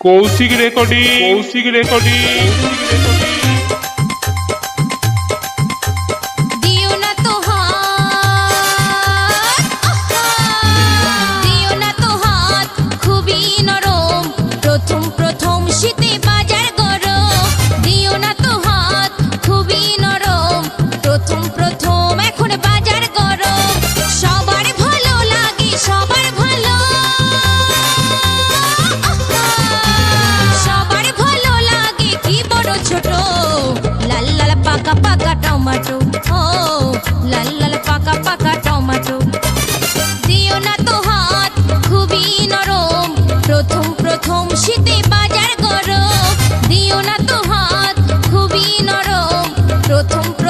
Kaushik recording. Koushik recording.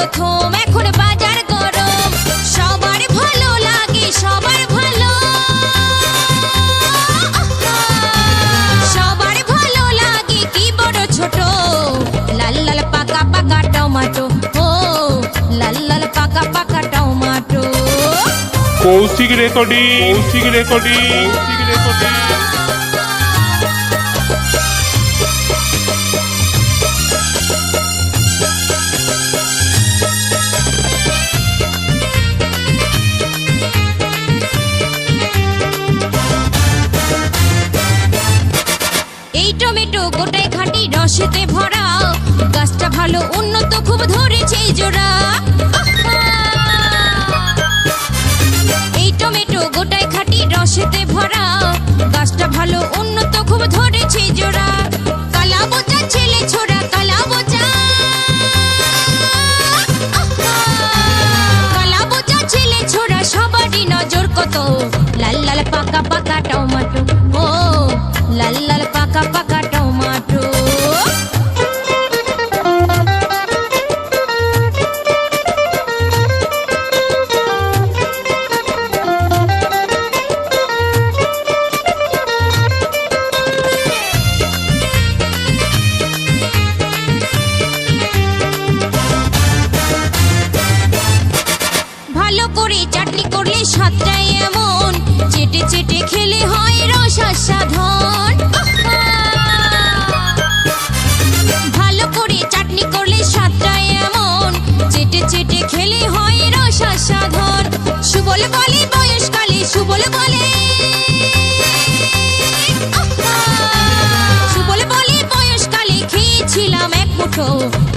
প্রথম, এখন বাজার গরম। সবার ভালো লাগে, সবার ভালো। সবার ভালো লাগে, কি বড় ছোট। লাল লাল, পাকা পাকা টমেটো। ও, লাল লাল, পাকা পাকা tomato. Koushik recording Koushik recording. Koushik recording tomato গোটায় খাঁটি রসেতে ভরা। গাছটা ভালো উন্নত, খুব ধরেছে জোড়া। এই টমেটো গোটায় খাঁটি রসেতে ভরা। গাছটা ভালো উন্নত, খুব ধরেছে জোড়া। ভালো করে চাটনি করলে স্বাদটাই এমন। চেটে চেটে খেলে হয় রস সাধন ভালো করে চাটনি করলে স্বাদটাই এমন। চেটে চেটে খেলে হয় রস সাধন সুবল বলে বয়সকালে সুবল বলে! সুবল বলে বয়সকালে খেয়েছিলাম এক মুঠো।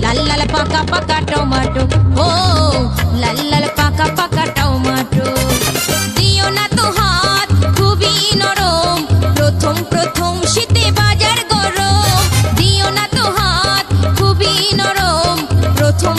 লাল লাল পাকা পাকা টমাটো। ও, লাল লাল পাকা তো হাত খুবই নরম। প্রথম প্রথম বাজার গরম। তো হাত খুবই নরম। প্রথম